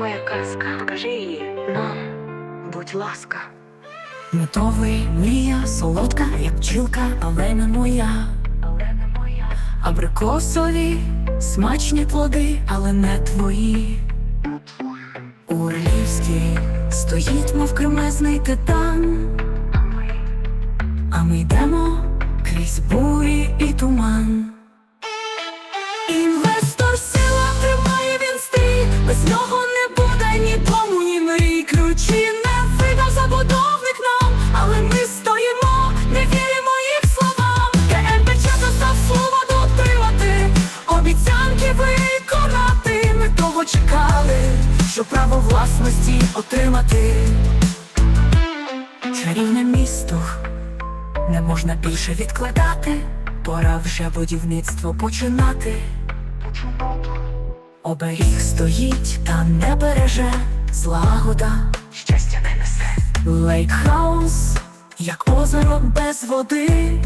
твоя казка. Покажи її нам, будь ласка. Готовий мрія, солодка, як пчілка, але не моя. Але не моя. Абрикосові, смачні плоди, але не твої. У Орлівській стоїть, мов кремезний титан, А ми а ми йдемо крізь бурі і туман. Що право власності отримати. Чарівне місто не можна більше відкладати, пора вже будівництво починати. Оберіг стоїть та не береже злагода. щастя не несе. Лейкхаус, як озеро без води.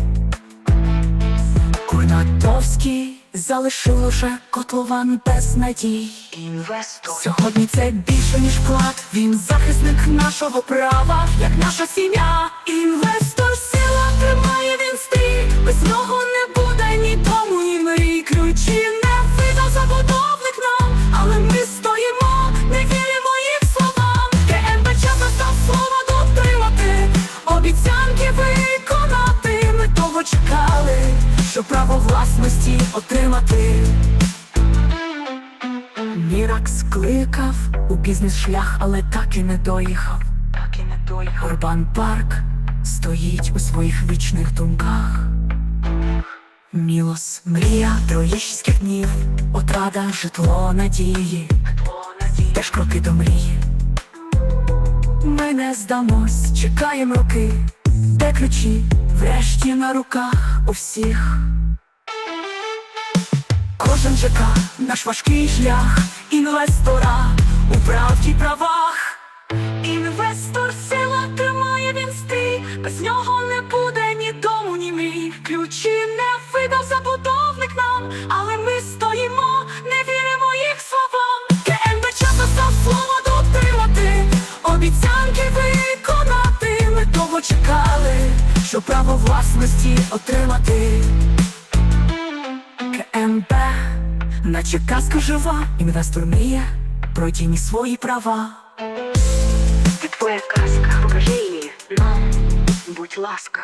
Курнатовський залишив лише котлован без надій. Інвестор. Сьогодні це більше, ніж вклад. Він захисник нашого права, як наша сім'я. Інвестор що право власності отримати. Міракс кликав у бізнес шлях, але так і не доїхав. Так і не доїхав. Урбан парк стоїть у своїх вічних думках. Мілос, мрія троєщицьких днів, отрада, житло надії, Тепло надії. теж кроки до мрії. Ми не здамось, чекаємо роки, де ключі, врешті на руках у всіх. Кожен ЖК наш важкий шлях інвестора у правді правах. Інвестор сила тримає він стрій, без нього не буде ні дому, ні мрій. Ключі не видав забудовник нам, але ми стоїмо, не віримо їх словам. КМБЧ застав слово дотримати, обіцянки виконати. Ми того чекали, що право власності отримати. КМБ, наче казка жива, інвестор мріє про тіні свої права. Твоя казка. Покажи її нам, будь ласка.